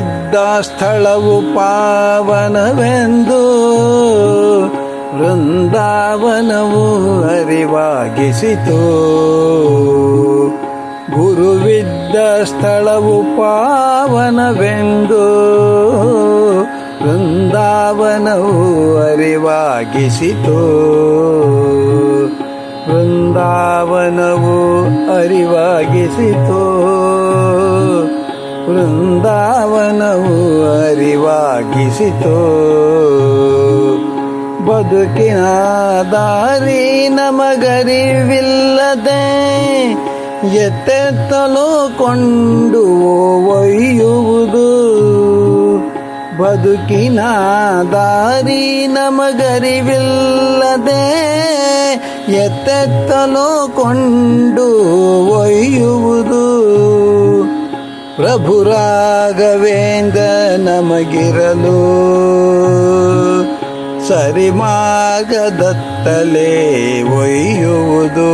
ಗುರುವಿದ್ದ ಸ್ಥಳವು ಪಾವನವೆಂದು ವೃಂದಾವನವು ಅರಿವಾಗಿಸಿತು. ಗುರುವಿದ್ದ ಸ್ಥಳವು ಪಾವನವೆಂದು ವೃಂದಾವನವು ಅರಿವಾಗಿಸಿತು. ವೃಂದಾವನವು ಅರಿವಾಗಿಸಿತು. ವೃಂದಾವನವು ಅರಿವಾಗಿಸಿತು. ಬದುಕಿನ ದಾರಿ ನಮಗರಿವಿಲ್ಲದೆ ಎತ್ತೆತ್ತಲು ಕೊಂಡು ಒಯ್ಯುವುದು. ಬದುಕಿನ ದಾರಿ ನಮಗರಿವಿಲ್ಲದೆ ಎತ್ತೆತ್ತಲು ಕೊಂಡು ಒಯ್ಯುವುದು. ಪ್ರಭು ರಾಘವೇಂದ್ರ ನಮಗಿರಲು ಸರಿ ಮಾರ್ಗದತ್ತಲೇ ಒಯ್ಯುವುದು.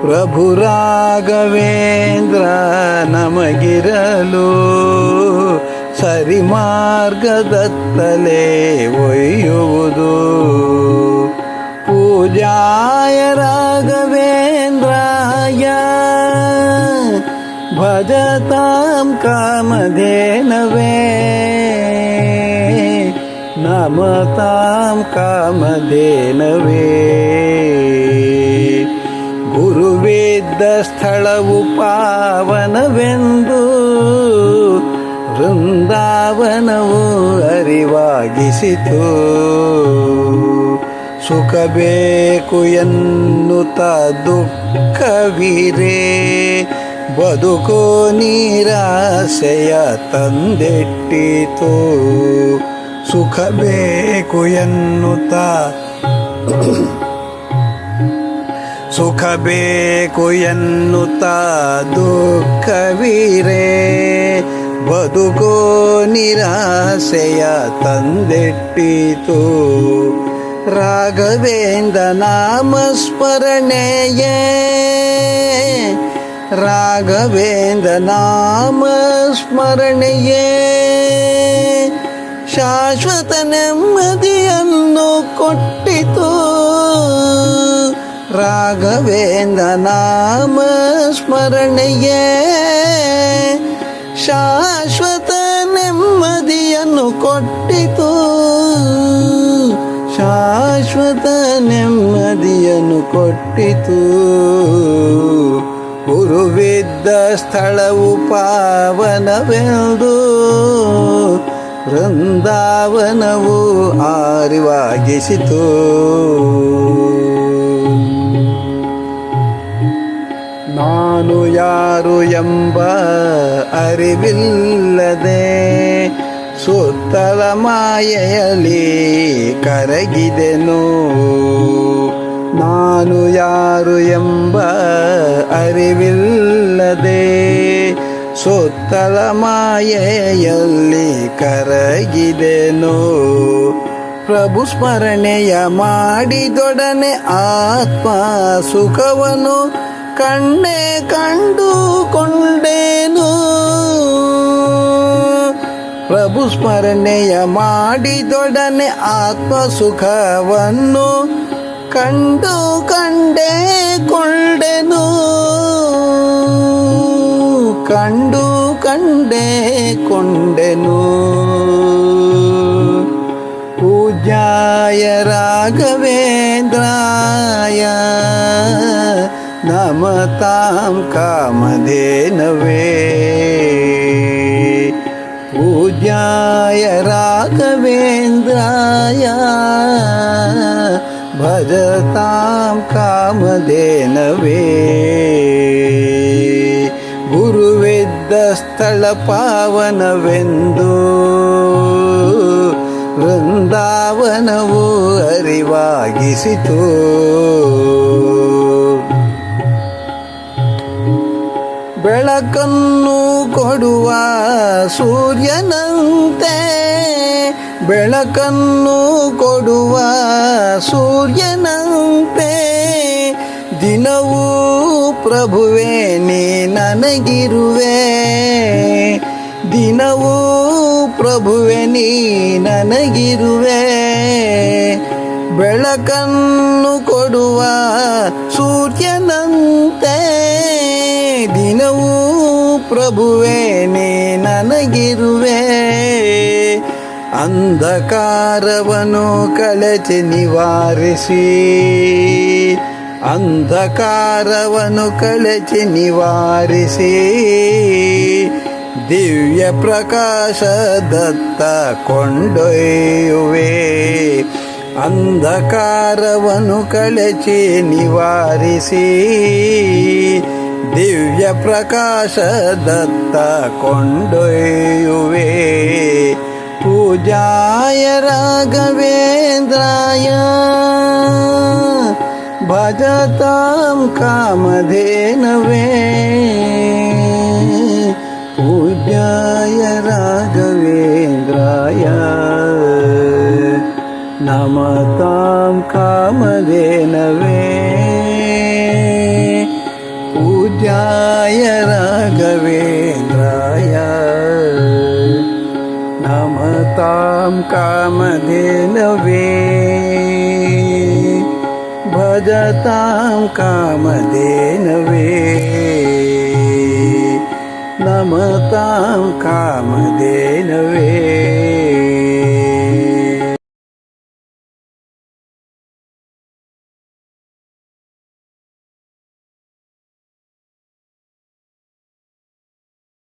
ಪ್ರಭು ರಾಘವೇಂದ್ರ ನಮಗಿರಲು ಸರಿ ಮಾರ್ಗದತ್ತಲೇ ಒಯ್ಯುವುದು. ಪೂಜಾಯ ರಾಘವೇಂದ್ರಾಯ ಭಜತಾಂ कामधेनवे ನಮತಾಂ ಗುರು ಗುರುವಿದ್ದ ಸ್ಥಳವು ಪಾವನವೆಂದು ವೃಂದಾವನವು ಅರಿವಾಗಿಸಿತು. ಸುಖ ಬೇಕು ಎನ್ನುತ್ತ ದುಃಖವಿರೇ. ಬದುಕೋ ನೀರಾಸೆಯ ತಂದೆಟ್ಟಿತು. ಸುಖ ಬೇಕು ಎನ್ನುತ್ತ. ಸುಖ ಬೇಕು ಎನ್ನುತ್ತ ದುಃಖವೀರೇ. ಬದುಕೋ ನಿರಾಸೆಯ ತಂದೆಟ್ಟಿತು. ರಾಘವೇಂದ್ರ ನಾಮ ಸ್ಮರಣೆಯೇ ರಾಘವೇಂದ್ರ ನಾಮ ಸ್ಮರಣೆಯೇ. ಶಾಶ್ವತ ನೆಮ್ಮದಿಯನ್ನು ಕೊಟ್ಟಿತು. ರಾಘವೇಂದ್ರ ನಾಮ ಸ್ಮರಣೆಯೇ. ಶಾಶ್ವತ ನೆಮ್ಮದಿಯನ್ನು ಕೊಟ್ಟಿತು. ಶಾಶ್ವತ ನೆಮ್ಮದಿಯನ್ನು ಕೊಟ್ಟಿತು. ಗುರುವಿದ್ದ ಸ್ಥಳವು ಪಾವನವೆಂದು ವೃಂದಾವನವು ಆರಿವಾಗಿಸಿತು. ನಾನು ಯಾರು ಎಂಬ ಅರಿವಿಲ್ಲದೆ ಸುತ್ತಲ ಮಾಯೆಯಲ್ಲಿ ಕರಗಿದೆನು. ನಾನು ಯಾರು ಎಂಬ ಅರಿವಿಲ್ಲದೆ ಸುತ್ತಲ ಮಾಯೆಯಲ್ಲಿ ಕರಗಿದೆನು. ಪ್ರಭು ಸ್ಮರಣೆಯ ಮಾಡಿದೊಡನೆ ಆತ್ಮ ಸುಖವನು ಕಣ್ಣೆ ಕಂಡುಕೊಂಡೇನು. ಪ್ರಭು ಸ್ಮರಣೆಯ ಮಾಡಿದೊಡನೆ ಆತ್ಮ ಸುಖವನ್ನು ಕಂಡು ಕಂಡೇ ಕೊಂಡೆನು. ಕಂಡು ಕಂಡೇ ಕೊಂಡೆನು ಪೂಜ್ಯಾಯ ರಾಘವೇಂದ್ರಾಯ ನಮತಾಂ ಕಾಮಧೇನವೇ ಪೂಜ್ಯಾಯ ರಾಘವೇಂದ್ರಾಯ ಭಜತಾಂ ಕಾಮಧೇನವೇ ಗುರುವಿದ್ದ ಸ್ಥಳ ಪಾವನವೆಂದು ವೃಂದಾವನವು ಅರಿವಾಗಿಸಿತು. ಬೆಳಕನ್ನು ಕೊಡುವ ಸೂರ್ಯನಂತೆ ಬೆಳಕನ್ನು ಕೊಡುವ ಸೂರ್ಯನಂತೆ ದಿನವೂ ಪ್ರಭುವೇ, ನೀ ನನಗಿರುವೆ. ದಿನವೂ ಪ್ರಭುವೆ, ನೀ ನನಗಿರುವೆ. ಬೆಳಕನ್ನು ಕೊಡುವ ಸೂರ್ಯನಂತೆ. ದಿನವೂ ಪ್ರಭುವೆ, ನೀ ನನಗಿರುವೆ. ಅಂಧಕಾರವನ್ನು ಕಳಚಿ ನಿವಾರಿಸಿ. ಅಂಧಕಾರವನ್ನು ಕಳಚಿ ನಿವಾರಿಸಿ ದಿವ್ಯ ಪ್ರಕಾಶದತ್ತ ಕೊಂಡೊಯ್ಯುವೆ ಅಂಧಕಾರವನ್ನು ಕಳಚಿ ನಿವಾರಿಸಿ ದಿವ್ಯ ಪ್ರಕಾಶದತ್ತ ಕೊಂಡೊಯ್ಯುವೆ ಪೂಜಾಯ ರಾಘವೇಂದ್ರಾಯ भजतां कामधेनवे पूजाय राघवेन्द्राय नमतां कामधेनवे पूजाय राघवेन्द्राय नमतां कामधेनवे भजतां कामधेनवे नमतां कामधेनवे